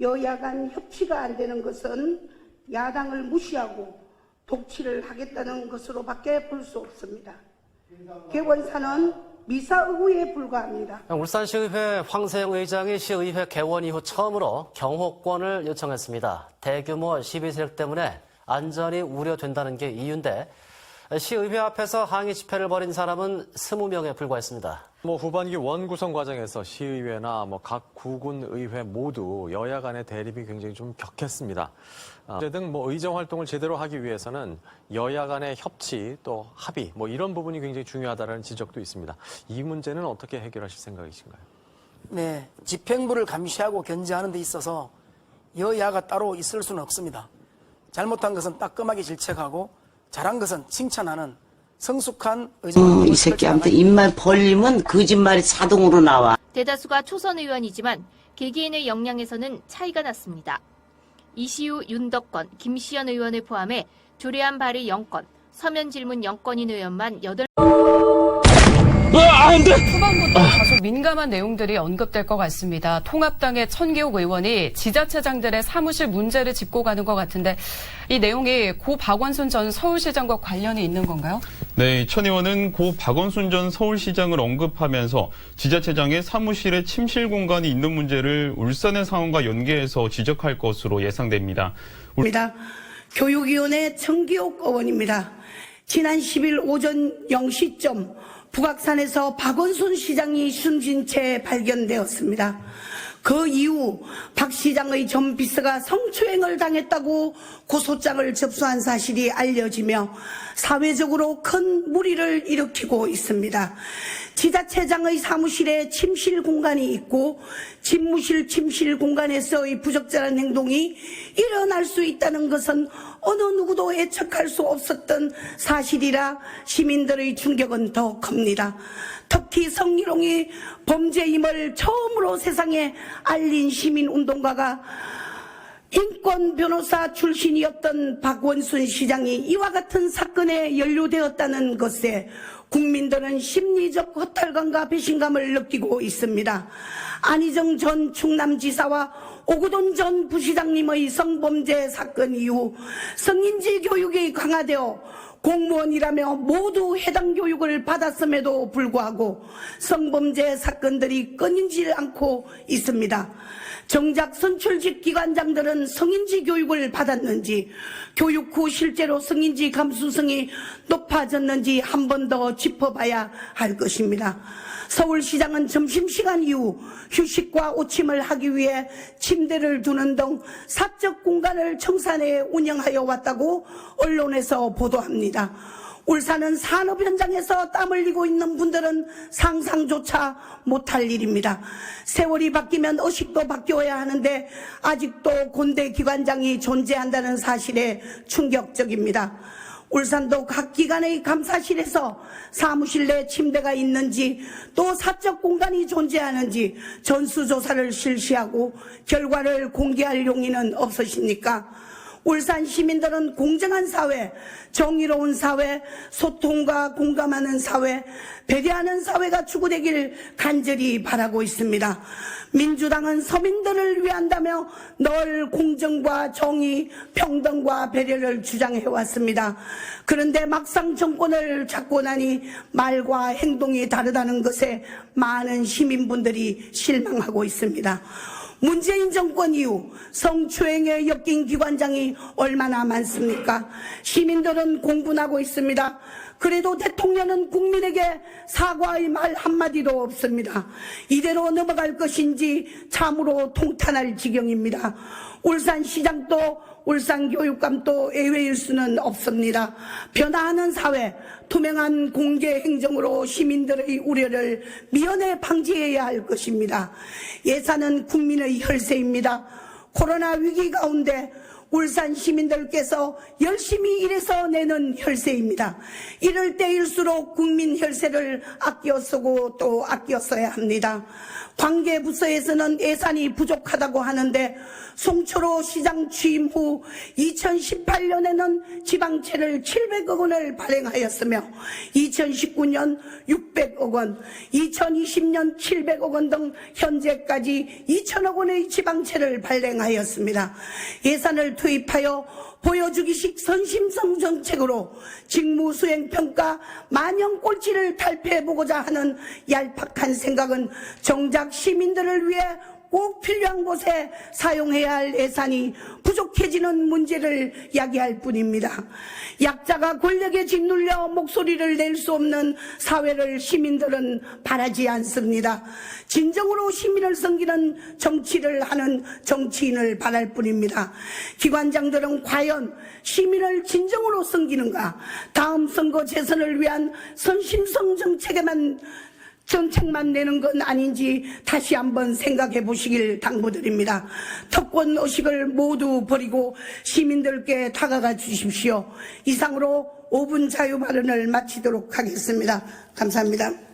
여야 간 협치가 안 되는 것은 야당을 무시하고 독치를 하겠다는 것으로밖에 볼 수 없습니다. 개원사는 미사의구에 불과합니다. 울산시의회 황세영 의장이 시의회 개원 이후 처음으로 경호권을 요청했습니다. 대규모 시비 세력 때문에 안전이 우려된다는 게 이유인데 시의회 앞에서 항의 집회를 벌인 사람은 20명에 불과했습니다. 뭐 후반기 원 구성 과정에서 시의회나 뭐 각 구군 의회 모두 여야 간의 대립이 굉장히 좀 격했습니다. 아, 등뭐 의정 활동을 제대로 하기 위해서는 여야 간의 협치 또 합의 뭐 이런 부분이 굉장히 중요하다는 지적도 있습니다. 이 문제는 어떻게 해결하실 생각이신가요? 네, 집행부를 감시하고 견제하는 데 있어서 여야가 따로 있을 수는 없습니다. 잘못한 것은 따끔하게 질책하고 잘한 것은 칭찬하는 성숙한 의정. 음, 이 새끼한테 입만 벌리면 거짓말이 자동으로 나와. 대다수가 초선 의원이지만 개개인의 역량에서는 차이가 났습니다. 이시우, 윤덕건, 김시연 의원을 포함해 조례안 발의 0건, 서면 질문 0건인 의원만 8 후반부터 다소 민감한 내용들이 언급될 것 같습니다. 통합당의 천기옥 의원이 지자체장들의 사무실 문제를 짚고 가는 것 같은데 이 내용이 고 박원순 전 서울시장과 관련이 있는 건가요? 네, 천 의원은 고 박원순 전 서울시장을 언급하면서 지자체장의 사무실에 침실 공간이 있는 문제를 울산의 상황과 연계해서 지적할 것으로 예상됩니다. 입니다. 교육위원회 청기옥 의원입니다. 지난 10일 오전 0시쯤 북악산에서 박원순 시장이 숨진 채 발견되었습니다. 그 이후 박 시장의 전 비서가 성추행을 당했다고 고소장을 접수한 사실이 알려지며 사회적으로 큰 무리를 일으키고 있습니다. 지자체장의 사무실에 침실 공간이 있고 집무실 침실 공간에서의 부적절한 행동이 일어날 수 있다는 것은 어느 누구도 예측할 수 없었던 사실이라 시민들의 충격은 더 큽니다. 특히 성희롱이 범죄임을 처음으로 세상에 알린 시민운동가가 인권 변호사 출신이었던 박원순 시장이 이와 같은 사건에 연루되었다는 것에 국민들은 심리적 허탈감과 배신감을 느끼고 있습니다. 안희정 전 충남지사와 오구돈 전 부시장님의 성범죄 사건 이후 성인지 교육이 강화되어 공무원이라며 모두 해당 교육을 받았음에도 불구하고 성범죄 사건들이 끊이질 않고 있습니다. 정작 선출직 기관장들은 성인지 교육을 받았는지 교육 후 실제로 성인지 감수성이 높아졌는지 한 번 더 짚어봐야 할 것입니다. 서울시장은 점심시간 이후 휴식과 오침을 하기 위해 침대를 두는 등 사적 공간을 청산해 운영하여 왔다고 언론에서 보도합니다. 울산은 산업 현장에서 땀 흘리고 있는 분들은 상상조차 못할 일입니다. 세월이 바뀌면 의식도 바뀌어야 하는데 아직도 군대 기관장이 존재한다는 사실에 충격적입니다. 울산도 각 기관의 감사실에서 사무실 내 침대가 있는지 또 사적 공간이 존재하는지 전수조사를 실시하고 결과를 공개할 용의는 없으십니까? 울산 시민들은 공정한 사회, 정의로운 사회, 소통과 공감하는 사회, 배려하는 사회가 추구되길 간절히 바라고 있습니다. 민주당은 서민들을 위한다며 늘 공정과 정의, 평등과 배려를 주장해 왔습니다. 그런데 막상 정권을 잡고 나니 말과 행동이 다르다는 것에 많은 시민분들이 실망하고 있습니다. 문재인 정권 이후 성추행에 엮인 기관장이 얼마나 많습니까? 시민들은 공분하고 있습니다. 그래도 대통령은 국민에게 사과의 말 한마디도 없습니다. 이대로 넘어갈 것인지 참으로 통탄할 지경입니다. 울산시장도 울산교육감도 예외일 수는 없습니다. 변화하는 사회, 투명한 공개 행정으로 시민들의 우려를 미연에 방지해야 할 것입니다. 예산은 국민의 혈세입니다. 코로나 위기 가운데 울산 시민들께서 열심히 일해서 내는 혈세입니다. 이럴 때일수록 국민 혈세를 아껴 쓰고 또 아껴 써야 합니다. 관계부서에서는 예산이 부족하다고 하는데 송철호 시장 취임 후 2018년에는 지방채를 700억 원을 발행하였으며 2019년 600억 원, 2020년 700억 원 등 현재까지 2천억 원의 지방채를 발행하였습니다. 예산을 투입하여 보여주기식 선심성 정책으로 직무 수행 평가 만영 꼴찌를 탈피해보고자 하는 얄팍한 생각은 정작 시민들을 위해 꼭 필요한 곳에 사용해야 할 예산이 부족해지는 문제를 야기할 뿐입니다. 약자가 권력에 짓눌려 목소리를 낼 수 없는 사회를 시민들은 바라지 않습니다. 진정으로 시민을 섬기는 정치를 하는 정치인을 바랄 뿐입니다. 기관장들은 과연 시민을 진정으로 섬기는가? 다음 선거 재선을 위한 선심성 정책에만 정책만 내는 건 아닌지 다시 한번 생각해 보시길 당부드립니다. 특권 의식을 모두 버리고 시민들께 다가가 주십시오. 이상으로 5분 자유 발언을 마치도록 하겠습니다. 감사합니다.